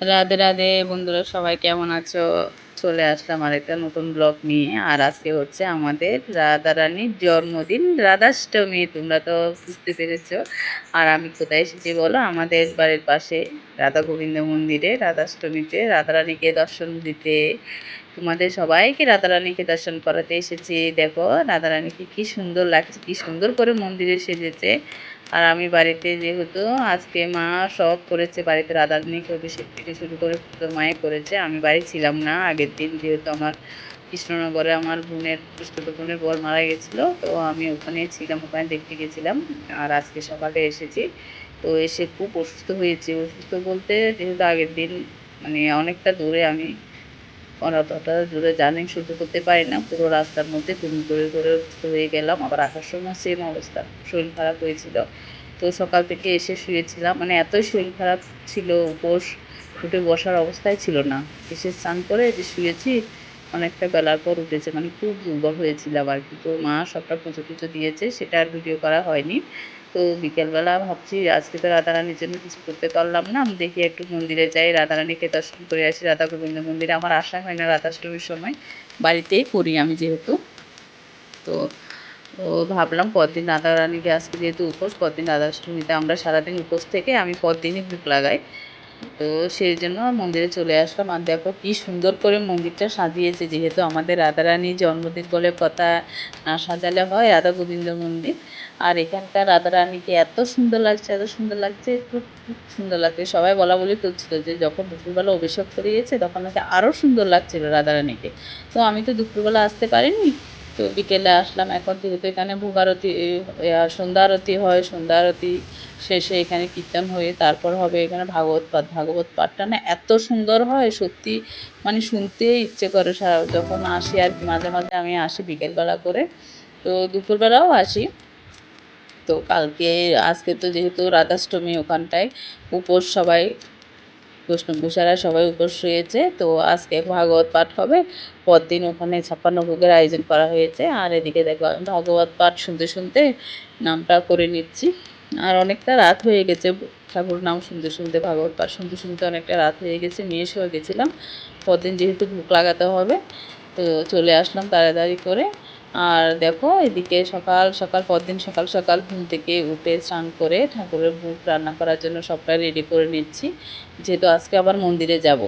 রাধে রাধে। বন্ধুরা, সবাই কেমন আছো? চলে আসলাম আরেকটা নতুন ব্লগ নিয়ে। আর আজকে হচ্ছে আমাদের রাধা রানীর জন্মদিন, রাধাষ্টমী। তোমরা তো বুঝতে পেরেছ। আর আমি কোথায় এসেছি বলো? আমাদের বাড়ির পাশে রাধা গোবিন্দ মন্দিরে, রাধাষ্টমীতে। রাধা রানীকে দর্শন দিতে। তোমাদের সবাইকে রাধা রানীকে দর্শন করাতে এসেছি। দেখো রাধা রানীকে কি সুন্দর লাগছে, কি সুন্দর করে মন্দিরে সেজেছে। আর আমি বাড়িতে যেহেতু, আজকে মা সব করেছে, বাড়িতে রাধারানীকে অভিষেক থেকে শুরু করে পুজো মায়ে করেছে, আমি বাড়ি ছিলাম না। আগের দিন যেহেতু আমার কৃষ্ণনগরে আমার বোনের পুষ্পত বোনের বর মারা গেছিল, তো আমি ওখানে ছিলাম, ওখানে দেখতে গেছিলাম। আর আজকে সকালে এসেছি, তো এসে খুব অসুস্থ হয়েছে। অসুস্থ বলতে যেহেতু আগের দিন মানে অনেকটা দূরে আমি অতটা দূরে জার্নি সহ্য করতে পারি না। পুরো রাস্তার মধ্যে ঘুম করে করে হয়ে গেলাম। আবার আসার সময় সেম অবস্থা, শরীর খারাপ হয়েছিল। তো সকাল থেকে এসে শুয়েছিলাম। মানে এতই শরীর খারাপ ছিল, উপোস, উঠে বসার অবস্থায় ছিল না। এসে স্নান করে যে শুয়েছি, অনেকটা বেলার পর উঠেছে। মানে খুব দুর্বল হয়েছিলাম আর কি। তো মা সবটা পুজো টুজো দিয়েছে, সেটা আর ভিডিও করা হয়নি। তো বিকেলবেলা ভাবছি, আজকে তো রাধারানীর জন্য কিছু করতে পারলাম না। আমি দেখি একটু মন্দিরে যাই রাধারানীকে দর্শন করে আসি। রাধা গোবিন্দ মন্দিরে আমার আশা হয় না রাধাষ্টমীর সময়। বাড়িতেই পড়ি আমি যেহেতু। তো ও ভাবলাম পরদিন রাধারানীকে, আজকে যেহেতু উপোস, পরদিন রাধাষ্টমীতে আমরা সারাদিন উপোস থেকে আমি পরদিনই ভোগ লাগাই। তো সেই জন্য মন্দিরে চলে আসলাম। আর দেখো কী সুন্দর করে মন্দিরটা সাজিয়েছে, যেহেতু আমাদের রাধারানীর জন্মদিন বলে কথা না সাজালে হয় রাধা গোবিন্দ মন্দির। আর এখানকার রাধারানীকে এত সুন্দর লাগছে, এত সুন্দর লাগছে, খুব সুন্দর লাগছে। সবাই বলা বলি করছিল যে যখন দুপুরবেলা অভিষেক করিয়েছে, তখন নাকি আরও সুন্দর লাগছিল রাধারানীকে। তো আমি তো দুপুরবেলা আসতে পারিনি তো বিকেলে আসলাম, এখন যেহেতু এখানে ভোগ আরতি সন্ধ্যা আরতি হয়, সন্ধ্যা আরতি শেষে এখানে কীর্তন হয়ে তারপর হবে এখানে ভাগবত পাঠ। ভাগবত পাঠটা না এত সুন্দর হয়, সত্যি মানে শুনতে ইচ্ছে করে সারা যখন আসি আর কি, মাঝে মাঝে আমি আসি বিকেলবেলা করে। তো দুপুরবেলাও আসি। তো কালকে, আজকে তো যেহেতু রাধাষ্টমী ওখানটায়, উপোস সবাই বৈষ্ণবীসারা সবাই উপোস হয়েছে তো আজকে ভাগবত পাঠ হবে। পরদিন ওখানে ছাপ্পান্ন ভোগের আয়োজন করা হয়েছে। আর এদিকে দেখো ভাগবত পাঠ শুনতে শুনতে নামটা করে নিচ্ছি। আর অনেকটা রাত হয়ে গেছে। ঠাকুর নাম শুনতে শুনতে, ভাগবত পাঠ শুনতে শুনতে অনেকটা রাত হয়ে গেছে। নিয়ে এসেও গেছিলাম। পরদিন যেহেতু ভোগ লাগাতে হবে, তো চলে আসলাম তাড়াতাড়ি করে। আর দেখো, এদিকে সকাল সকাল, পরদিন সকাল সকাল ঘুম থেকে উঠে স্নান করে ঠাকুরের ভোগ রান্না করার জন্য সবটা রেডি করে নিচ্ছি। যেহেতু আজকে আবার মন্দিরে যাব।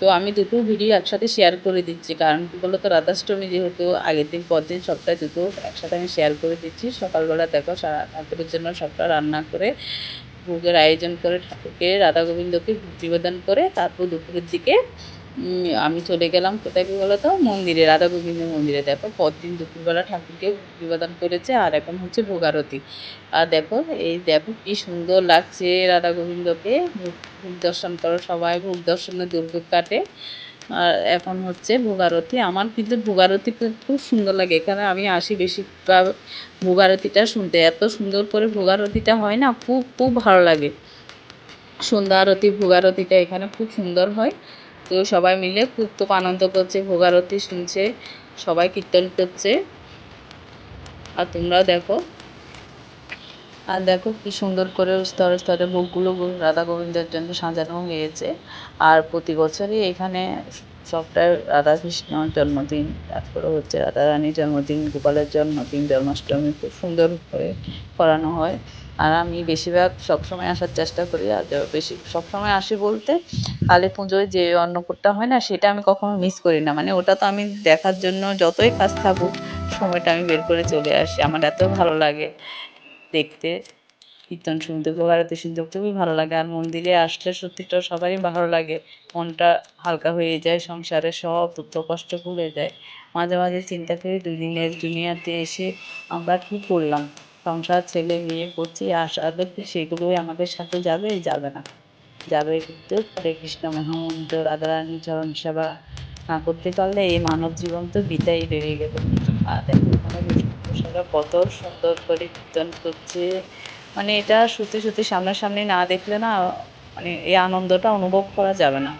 তো আমি দুটো ভিডিও একসাথে শেয়ার করে দিচ্ছি। কারণ কী বলো তো রাধাষ্টমী যেহেতু আগের দিন পর দিন সবটা দুটো একসাথে আমি শেয়ার করে দিচ্ছি। সকালবেলা দেখো ঠাকুরের জন্য সবটা রান্না করে, ভোগের আয়োজন করে ঠাকুরকে, রাধা গোবিন্দকে নিবেদন করে, তারপর দুপুরের দিকে আমি চলে গেলাম কোথায় কী বলো তো? মন্দিরে রাধা গোবিন্দ মন্দিরে। দেখো, পরদিন দুপুরবেলা ঠাকুরকে নিবেদন করেছে আর এখন হচ্ছে ভোগ আরতি। আর দেখো, এই দেখো কি সুন্দর লাগছে রাধা গোবিন্দকে ভোগ দর্শন করো সবাই, ভোগ দর্শনে দুর্ভোগ কাটে। আর এখন হচ্ছে ভোগ আরতি। আমার কিন্তু ভোগারতি খুব সুন্দর লাগে। এখানে আমি আসি বেশি ভোগ আরতিটা শুনতে। এত সুন্দর করে ভোগারতিটা হয় না, খুব খুব ভালো লাগে। সন্ধ্যা আরতি ভোগারতিটা এখানে খুব সুন্দর হয়। তো সবাই মিলে খুব খুব আনন্দ করছে, ভোগ আরতি শুনছে, সবাই কীর্তন করছে। আর তোমরাও দেখো। আর দেখো কি সুন্দর করে স্তরে স্তরে ভোগগুলো রাধা গোবিন্দের জন্য সাজানো হয়েছে। আর প্রতি বছরই এখানে সবটাই রাধা কৃষ্ণর জন্মদিন, তারপরে হচ্ছে রাধা রানীর জন্মদিন, গোপালের জন্মদিন, জন্মাষ্টমী, খুব সুন্দর করে করানো হয়। আর আমি বেশিরভাগ সবসময় আসার চেষ্টা করি, আর বেশি, সবসময় আসি বলতে কালী পুজোয় যে অন্নকূটটা হয় না, সেটা আমি কখনো মিস করি না। মানে ওটা তো আমি দেখার জন্য যতই কাজ থাকুক, সময়টা আমি বের করে চলে আসি। আমার এত ভালো লাগে দেখতে। কীর্তন শুনতে আরতি শুনতে খুবই ভালো লাগে। আর মন্দিরে আসলে সত্যিটা সবারই ভালো লাগে। মনটা হালকা হয়ে যায়, সংসারে সব দুঃখ কষ্ট ভুলে যায়। মাঝে মাঝে চিন্তা করি, দুদিনের দুনিয়াতে এসে আমরা কী করলাম? সংসার, ছেলে, মেয়ে করছি আশা সেগুলোই আমাদের সাথে যাবে যাবে না। যাবে কিন্তু হরে কৃষ্ণ, মহামন্ত্র রাধারানীর চরণ, সেবা না করতে পারলে এই মানব জীবন তো বিদায় রয়ে গেল। আর কত সুন্দর করে কীর্তন করছে। মানে এটা সত্যি সত্যি সামনাসামনি না দেখলে না মানে এই আনন্দটা অনুভব করা যাবে না।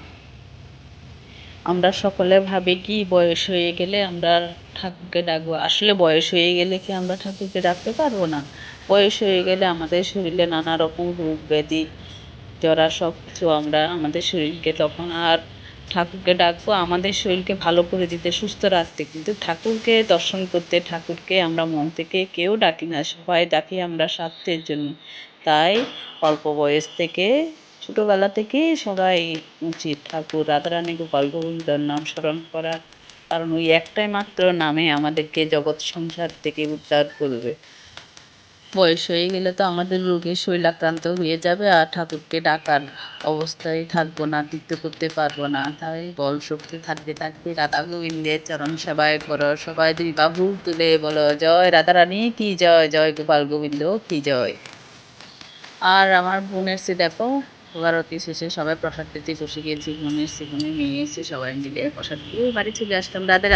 আমরা সকলে ভাবি কি বয়স হয়ে গেলে আমরা ঠাকুরকে ডাকবো? আসলে বয়স হয়ে গেলে কি আমরা ঠাকুরকে ডাকতে পারব না? বয়স হয়ে গেলে আমাদের শরীরে নানা রকম রোগ ব্যাধি জরা সব কিছু আমরা আমাদের শরীরকে তখন আর ঠাকুরকে ডাকবো। আমাদের শরীরকে ভালো করে দিতে, সুস্থ রাখতে। কিন্তু ঠাকুরকে দর্শন করতে, ঠাকুরকে আমরা মন থেকে কেউ ডাকি না। সবাই ডাকি আমরা স্বার্থের জন্য। তাই অল্প বয়স থেকে ছোটোবেলা থেকে সবাই উচিত ঠাকুর রাধারানী গোপাল গোবিন্দর নাম স্মরণ করা কারণ ওই একটাই মাত্র নামে আমাদেরকে জগৎ সংসার থেকে উদ্ধার করবে। বয়স হয়ে গেলে তো আমাদের রোগে শৈলাক্রান্ত হয়ে যাবে আর ঠাকুরকে ডাকার অবস্থায় থাকব না তীর্থ করতে পারব না। তাই বল শক্তি থাকতে থাকতে রাধা গোবিন্দের চরণ সেবায় করো। সবাই দুই বাহু তুলে বলো, জয় রাধারানী কি জয়? জয় গোপাল গোবিন্দ, কি জয়? আর আমার বোন এসছে দেখো ভারতী শেষে সবাই প্রসাদ পেতে চষে গিয়েছি বোন সেখানে নিয়ে এসে সবাই মিলে প্রসাদ দিয়ে বাড়ি চলে আসলাম রাতের